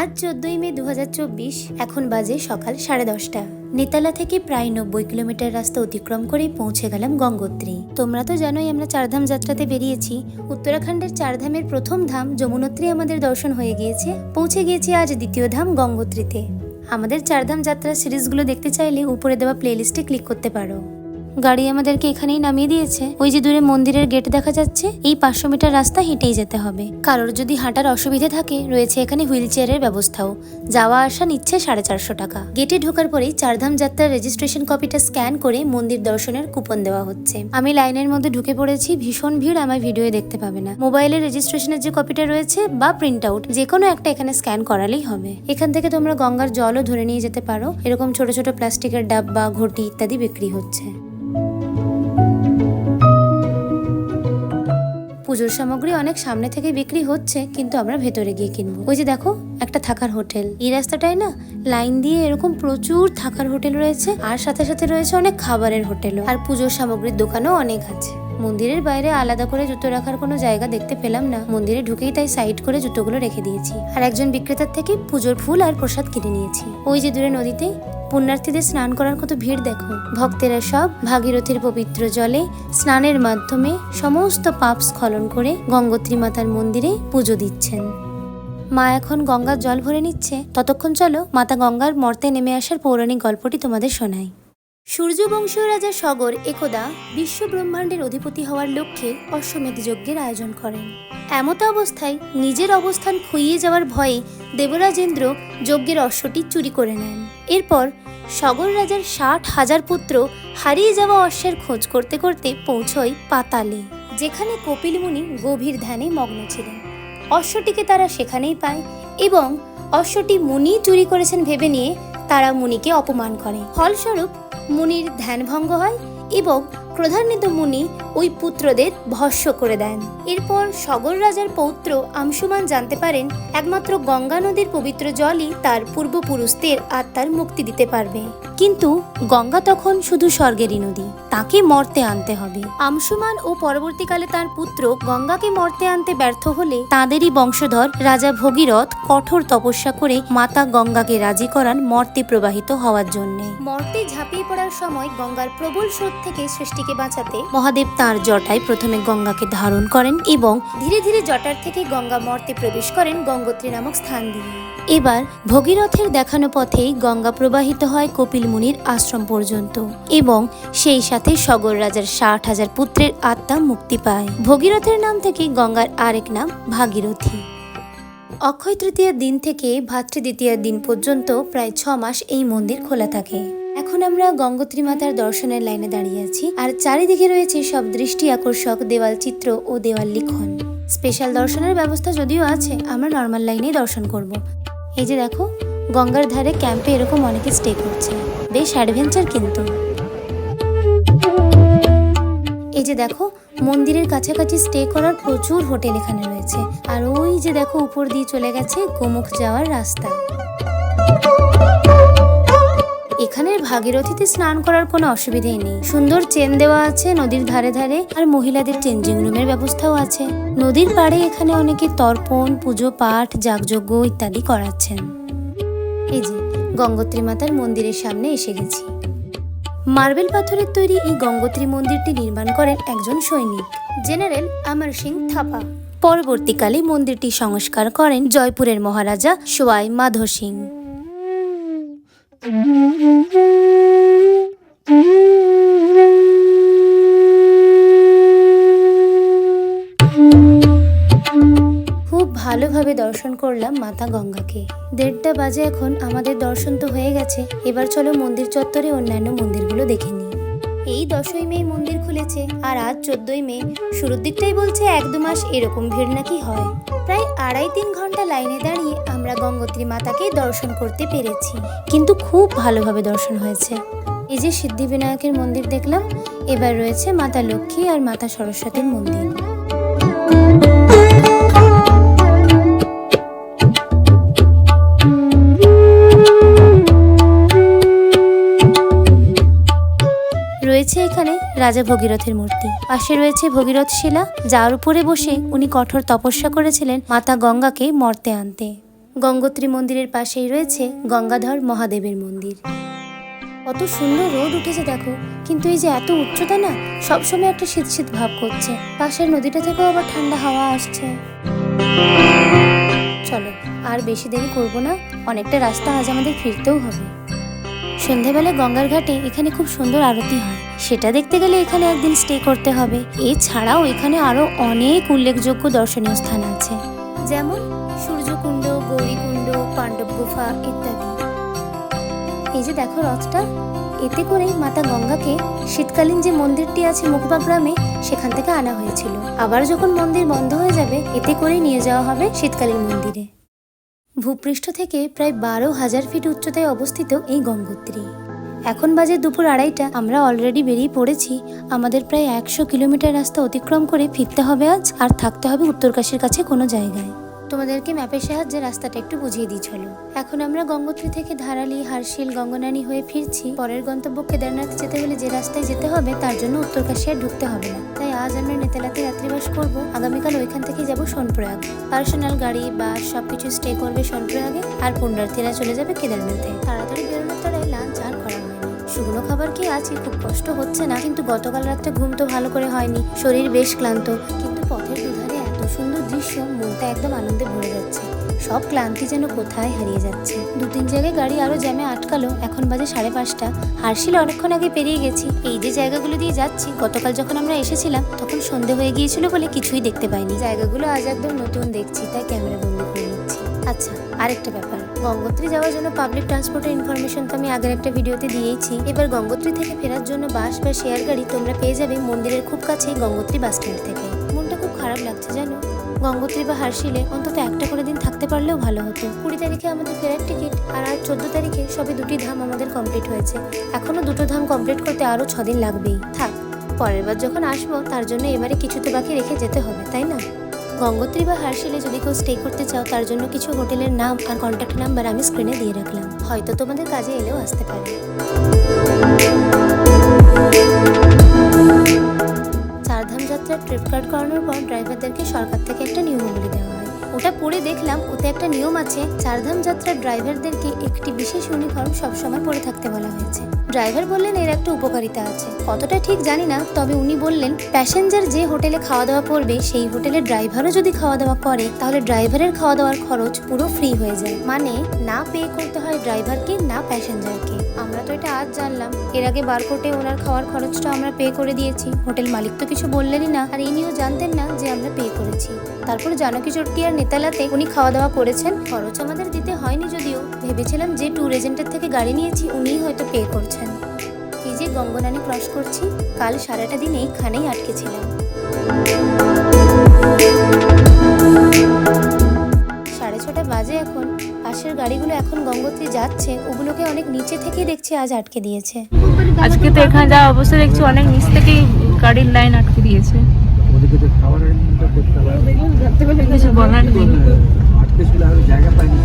আজ চোদ্দই মে দু হাজার চব্বিশ, এখন বাজে সকাল সাড়ে দশটা। নেতালা থেকে প্রায় নব্বই কিলোমিটার রাস্তা অতিক্রম করেই পৌঁছে গেলাম গঙ্গোত্রী। তোমরা তো জানোই আমরা চারধাম যাত্রাতে বেরিয়েছি। উত্তরাখণ্ডের চারধামের প্রথম ধাম যমুনোত্রী আমাদের দর্শন হয়ে গিয়েছে। পৌঁছে গিয়েছি আজ দ্বিতীয় ধাম গঙ্গোত্রীতে। আমাদের চারধাম যাত্রার সিরিজগুলো দেখতে চাইলে উপরে দেওয়া প্লেলিস্টে ক্লিক করতে পারো। গাড়ি আমাদেরকে এখানেই নামিয়ে দিয়েছে। ওই যে দূরে মন্দিরের গেট দেখা যাচ্ছে, এই পাঁচশো মিটার রাস্তা হেঁটেই যেতে হবে। কারোর যদি হাঁটার অসুবিধে থাকে, রয়েছে এখানে হুইল চেয়ারের ব্যবস্থাও। যাওয়া আসা নিচ্ছে সাড়ে চারশো টাকা। গেটে ঢোকার পরেই চারধাম যাত্রার রেজিস্ট্রেশন কপিটা স্ক্যান করে মন্দির দর্শনের কুপন দেওয়া হচ্ছে। আমি লাইনের মধ্যে ঢুকে পড়েছি, ভীষণ ভিড় আমার ভিডিও দেখতে পাবে না। মোবাইলের রেজিস্ট্রেশনের যে কপিটা রয়েছে বা প্রিন্ট আউট যে কোনো একটা এখানে স্ক্যান করালেই হবে। এখান থেকে তোমরা গঙ্গার জলও ধরে নিয়ে যেতে পারো। এরকম ছোট ছোট প্লাস্টিকের ডাব্বা, ঘটি ইত্যাদি বিক্রি হচ্ছে। পুজোর সামগ্রী অনেক সামনে থেকে বিক্রি হচ্ছে, কিন্তু আমরা ভেতরে গিয়ে কিনবো। ওই যে দেখো, একটা থাকার হোটেল। এই রাস্তাটায় না, লাইন দিয়ে এরকম প্রচুর থাকার হোটেল রয়েছে, আর সাথে সাথে রয়েছে অনেক খাবারের হোটেলও। আর পুজোর সামগ্রীর দোকানও অনেক আছে। মন্দিরের বাইরে আলাদা করে জুতো রাখার কোনো জায়গা দেখতে পেলাম না। মন্দিরে ঢুকেই তাই সাইড করে জুতোগুলো রেখে দিয়েছি। আর একজন বিক্রেতার থেকে পুজোর ফুল আর প্রসাদ কিনে নিয়েছি। ওই যে দূরে নদীতে পুণ্যার্থীদের স্নান করার কত ভিড় দেখো। ভক্তেরা সব ভাগীরথীর পবিত্র জলে স্নানের মাধ্যমে সমস্ত পাপ স্খলন করে গঙ্গোত্রী মাতার মন্দিরে পুজো দিচ্ছেন। মা এখন গঙ্গার জল ভরে নিচ্ছে। ততক্ষণ চলো মাতা গঙ্গার মর্তে নেমে আসার পৌরাণিক গল্পটি তোমাদের শোনাই। সূর্যবংশীয় রাজা সগর একদা বিশ্ব ব্রহ্মাণ্ডের অধিপতি হওয়ার লক্ষ্যে অশ্বমেধ যজ্ঞের আয়োজন করেন। এমত অবস্থায় নিজের অবস্থান খুইয়ে যাওয়ার ভয়ে দেবরাজেন্দ্র যজ্ঞের অশ্বটি চুরি করে নেন। এরপর সগর রাজার ষাট হাজার পুত্র হারিয়ে যাওয়া অশ্বের খোঁজ করতে করতে পৌঁছয় পাতালে, যেখানে কপিল মুনি গভীর ধ্যানে মগ্ন ছিলেন। অশ্বটিকে তারা সেখানেই পায় এবং অশ্বটি মুনি চুরি করেছেন ভেবে নিয়ে তারা মুনিকে অপমান করে। ফলস্বরূপ মুনির ধ্যানভঙ্গ হয় এবং ক্রোধান্বিত মুনি ওই পুত্রদের ভস্য করে দেন। এরপর সগর রাজার পৌত্র আংশুমান জানতে পারেন, একমাত্র গঙ্গা নদীর পবিত্র জলই তার পূর্বপুরুষদের আত্মার মুক্তি দিতে পারবে। কিন্তু গঙ্গা তখন শুধু স্বর্গেরই নদী, তাকে মর্তে আনতে হবে। আংশুমান ও পরবর্তীকালে তার পুত্র গঙ্গাকে মর্তে আনতে ব্যর্থ হলে তাঁদেরই বংশধর রাজা ভগীরথ কঠোর তপস্যা করে মাতা গঙ্গাকে রাজি করান মর্তে প্রবাহিত হওয়ার জন্য। মর্তে ঝাঁপিয়ে পড়ার সময় গঙ্গার প্রবল স্রোত থেকে সৃষ্টিকে বাঁচাতে মহাদেব তার জটায় প্রথমে গঙ্গাকে ধারণ করেন এবং ধীরে ধীরে জটার থেকে গঙ্গা মর্তে প্রবেশ করেন গঙ্গোত্রী নামক স্থান দিয়ে। এবার ভগীরথের দেখানো পথেই গঙ্গা প্রবাহিত হয় কপিল মুনির আশ্রম পর্যন্ত এবং সেই সাথে সগর রাজার ষাট হাজার পুত্রের আত্মা মুক্তি পায়। ভগীরথের নাম থেকে গঙ্গার আরেক নাম ভাগীরথী। অক্ষয় তৃতীয়ার দিন থেকে ভাতৃ দ্বিতীয়ার দিন পর্যন্ত প্রায় ছ মাস এই মন্দির খোলা থাকে। এখন আমরা গঙ্গোত্রী মাতার দর্শনের লাইনে দাঁড়িয়ে আছি। আর চারিদিকে রয়েছে সব দৃষ্টি আকর্ষক দেওয়াল চিত্র ও দেওয়াল লিখন। স্পেশাল দর্শনের ব্যবস্থা যদিও আছে, আমরা নর্মাল লাইনেই দর্শন করব। এই যে দেখো, গঙ্গার ধারে ক্যাম্পে এরকম অনেকে স্টে করছে। বেশ অ্যাডভেঞ্চার কিন্তু। এই যে দেখো, মন্দিরের কাছাকাছি স্টে করার প্রচুর হোটেল এখানে রয়েছে। আর ওই যে দেখো, উপর দিয়ে চলে গেছে গোমুখ যাওয়ার রাস্তা। এখানের ভাগীরথীতে স্নান করার কোনো অসুবিধেই নেই। সুন্দর চেন দেওয়া আছে নদীর ধারে ধারে, আর মহিলাদের চেঞ্জিং রুমের ব্যবস্থাও আছে। নদীর পাড়ে এখানে অনেকে তর্পণ, পুজো পাঠ, যাগযজ্ঞ ইত্যাদি করাচ্ছেন। এই যে, গঙ্গোত্রী মাতার মন্দিরের সামনে এসে গেছি। মার্বেল পাথরের তৈরি এই গঙ্গোত্রী মন্দিরটি নির্মাণ করেন একজন সৈনিক, জেনারেল আমর সিং থাপা। পরবর্তীকালে মন্দিরটি সংস্কার করেন জয়পুরের মহারাজা সোয়াই মাধো সিং। খুব ভালোভাবে দর্শন করলাম মাতা গঙ্গাকে। দেড়টা বাজে এখন, আমাদের দর্শন তো হয়ে গেছে। এবার চলো মন্দির চত্বরে অন্যান্য মন্দিরগুলো দেখে এই দশই মে মন্দির খুলেছে আর আজ চোদ্দই মে। শুরুর দিকটাই বলছে এক দু মাস এরকম ভিড় নাকি হয়। প্রায় আড়াই তিন ঘণ্টা লাইনে দাঁড়িয়ে আমরা গঙ্গোত্রী মাতাকে দর্শন করতে পেরেছি। কিন্তু খুব ভালোভাবে দর্শন হয়েছে। এই যে সিদ্ধিবিনায়কের মন্দির দেখলাম, এবার রয়েছে মাতা লক্ষ্মী আর মাতা সরস্বতীর মন্দির। রাজা ভগীরথের মূর্তি। পাশে রয়েছে ভগীরথ শিলা, যার উপরে বসে উনি কঠোর তপস্যা করেছিলেন মাতা গঙ্গাকে মর্তে আনতে। গঙ্গোত্রী মন্দিরের পাশেই রয়েছে গঙ্গাধর মহাদেবের মন্দির। কত সুন্দর রোদ উঠেছে দেখো, কিন্তু এই যে এত উচ্চতা না, সবসময় একটা শীত শীত ভাব করছে। পাশের নদীটা থেকেও আবার ঠান্ডা হাওয়া আসছে। চলো, আর বেশি দেরি করব না, অনেকটা রাস্তা আজ আমাদের ফিরতেও হবে। সন্ধেবেলায় গঙ্গার ঘাটে এখানে খুব সুন্দর আরতি হয়। সেটা দেখতে গেলে এখানে একদিন স্টে করতে হবে। এছাড়াও এখানে আরও অনেক উল্লেখযোগ্য দর্শনীয় স্থান আছে। যেমন সূর্যকুণ্ড, গৌরীকুণ্ড, পাণ্ডব গুফা ইত্যাদি। এই যে দেখো রথটা, এতে করেই মাতা গঙ্গাকে শীতকালীন যে মন্দিরটি আছে মুখবা গ্রামে, সেখান থেকে আনা হয়েছিল। আবার যখন মন্দির বন্ধ হয়ে যাবে, এতে করেই নিয়ে যাওয়া হবে শীতকালীন মন্দিরে। ভূপৃষ্ঠ থেকে প্রায় বারো হাজার ফিট উচ্চতায় অবস্থিত এই গঙ্গোত্রী। এখন বাজে দুপুর আড়াইটা। আমরা অলরেডি বেরিয়ে পড়েছি। আমাদের প্রায় একশো কিলোমিটার রাস্তা অতিক্রম করে ফিরতে হবে আজ আর থাকতে হবে উত্তরকাশীর কাছে কোনো জায়গায়। তোমাদেরকে ম্যাপের সাহায্যে রাস্তাটা একটু বুঝিয়ে দিই, চলো। এখন আমরা গঙ্গোত্রী থেকে ধারালি, হারশিল, গঙ্গনানি হয়ে ফিরছি। পরের গন্তব্য কেদারনাথ যেতে হলে যে রাস্তায় যেতে হবে তার জন্য উত্তরকাশী আর ঢুকতে হবে না। তাই আজ আমরা নেতালাতে রাত্রিবাস করব। আগামীকাল ওইখান থেকে যাব সোনপ্রয়াগ। পার্সোনাল গাড়ি, বাস, সবকিছু স্টে করবে সোনপ্রয়াগে। আর পুণ্যার্থীরা চলে যাবে কেদারনাথে। তাড়াতাড়ি খাবার কি আছে? খুব কষ্ট হচ্ছে না? কিন্তু গতকাল রাত্রে ঘুম তো ভালো করে হয়নি। শরীর বেশ ক্লান্ত। কিন্তু পথের দুধারে এত সুন্দর দৃশ্য, মনটা একদম আনন্দে ভরে যাচ্ছে। সব ক্লান্তি যেন কোথায় হারিয়ে যাচ্ছে। দু তিন জায়গায় গাড়ি আরও জ্যামে আটকালো। এখন বাজে সাড়ে পাঁচটা। হার্শিল অনেকক্ষণ আগে পেরিয়ে গেছি। এই যে জায়গাগুলো দিয়ে যাচ্ছি, গতকাল যখন আমরা এসেছিলাম, তখন সন্ধে হয়ে গিয়েছিল বলে কিছুই দেখতে পাইনি। জায়গাগুলো আজ একদম নতুন দেখছি, তাই ক্যামেরা বন্দি করে নিচ্ছি। আচ্ছা আরেকটা ব্যাপার। গঙ্গোত্রী যাওয়ার জন্য পাবলিক ট্রান্সপোর্টের ইনফরমেশন তো আমি আগের একটা ভিডিওতে দিয়েইছি। এবার গঙ্গোত্রী থেকে ফেরার জন্য বাস বা শেয়ার গাড়ি তোমরা পেয়ে যাবে মন্দিরের খুব কাছেই গঙ্গোত্রী বাস স্ট্যান্ড থেকে। মনটা খুব খারাপ লাগছে, জানো? গঙ্গোত্রী বা হার্শিলে অন্তত একটা করে দিন থাকতে পারলেও ভালো হতো। কুড়ি তারিখে আমাদের ফেরার টিকিট আর আর চোদ্দ তারিখে সবে দুটি ধাম আমাদের কমপ্লিট হয়েছে। এখনও দুটো ধাম কমপ্লিট করতে আরও ছদিন লাগবেই। থাক, পরের বার যখন আসব, তার জন্য এবারে কিছু তো বাকি রেখে যেতে হবে, তাই না? গঙ্গোত্রী বা হার্শিলে যদি কেউ স্টে করতে চাও, তার জন্য কিছু হোটেলের নাম আর কন্ট্যাক্ট নাম্বার আমি স্ক্রিনে দিয়ে রাখলাম। হয়তো তোমাদের কাজে এলেও আসতে পারে। চারধাম যাত্রার ট্রিপ কার্ড করানোর পর ড্রাইভারদেরকে সরকার থেকে একটা নিয়মাবলী দেওয়া হয়। ওটা পড়ে দেখলাম, ওতে একটা নিয়ম আছে, চারধাম যাত্রার ড্রাইভারদেরকে একটি বিশেষ ইউনিফর্ম সবসময় পরে থাকতে বলা হয়েছে। ড্রাইভার বললেন, এর একটা উপকারিতা আছে। কতটা ঠিক জানি না, তবে উনি বললেন, প্যাসেঞ্জার যে হোটেলে খাওয়া দাওয়া করবে, সেই হোটেলের ড্রাইভারও যদি খাওয়া দাওয়া করে, তাহলে ড্রাইভারের খাওয়া দাওয়ার খরচ পুরো ফ্রি হয়ে যায়। মানে না পে করতে হয় ড্রাইভারকে, না প্যাসেঞ্জারকে। আমরা তো এটা আজ জানলাম। এর আগে বারকোটে ওনার খাওয়ার খরচটা আমরা পে করে দিয়েছি। হোটেল মালিক তো কিছু বললেনই না, আর ইনিও জানতেন না যে আমরা পে করেছি। তারপর জানকী আর নেতালাতে উনি খাওয়া দাওয়া করেছেন। খরচ আমাদের দিতে হয়নি যদিও। ভেবেছিলাম যে ট্যুর এজেন্টের থেকে গাড়ি নিয়েছি, উনিই হয়তো পে করছেন। এই যে গঙ্গনানি ক্রস করছি কাল সারাটা দিন এইখানেই আটকে ছিলাম। সাড়ে ছটা বাজে এখন। পাশের গাড়িগুলো এখন গঙ্গোত্রী যাচ্ছে ওগুলোকে অনেক নিচে থেকে দেখছি আজ আটকে দিয়েছে। আজকে তো এখানে যা অবস্থা দেখছি অনেক নিচ থেকেই গাড়ির লাইন আটকে দিয়েছে। কিছু বলার নেই। আটকে ছিল আর জায়গা পাইনি।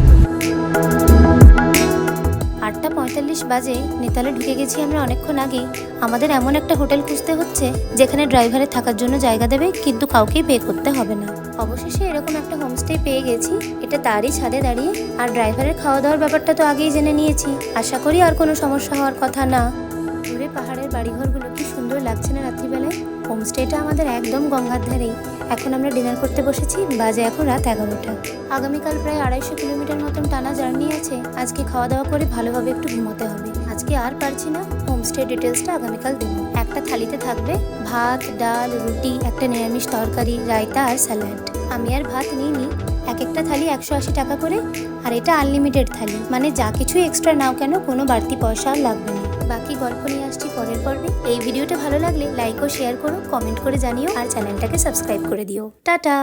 পঁয়তাল্লিশ বাজে, নেতালে ঢুকে গেছি আমরা অনেকক্ষণ আগে। আমাদের এমন একটা হোটেল খুঁজতে হচ্ছে, যেখানে ড্রাইভারের থাকার জন্য জায়গা দেবে, কিন্তু কাউকেই পে করতে হবে না। অবশেষে এরকম একটা হোমস্টে পেয়ে গেছি, এটা তারই ছাদে দাঁড়িয়ে, আর ড্রাইভারের খাওয়া দাওয়ার ব্যাপারটা তো আগেই জেনে নিয়েছি। আশা করি আর কোনো সমস্যা হওয়ার কথা না। দূরে পাহাড়ের বাড়িঘরগুলো হোমস্টেটা আমাদের একদম গঙ্গার ধারেই। এখন আমরা ডিনার করতে বসেছি, বাজে এখন রাত এগারোটা। আগামীকাল প্রায় আড়াইশো কিলোমিটার মতন টানা জার্নি আছে, আজকে খাওয়া দাওয়া করে ভালোভাবে একটু ঘুমোতে হবে। আজকে আর পারছি না, হোমস্টে ডিটেলসটা আগামীকাল দেবো। একটা থালিতে থাকবে ভাত, ডাল, রুটি, একটা নিরামিষ তরকারি, রায়তা আর স্যালাড। আমি আর ভাত নিইনি এক একটা থালি একশো আশি টাকা করে, আর এটা আনলিমিটেড থালি। মানে যা কিছু এক্সট্রা নাও কেন, কোনো বাড়তি পয়সা আর লাগবে না। বাকি গল্প নিয়ে আসছি পরের পর্বে। এই ভিডিওটা ভালো লাগলে লাইক ও শেয়ার করো কমেন্ট করে জানিও, আর চ্যানেলটাকে সাবস্ক্রাইব করে দিও। টাটা!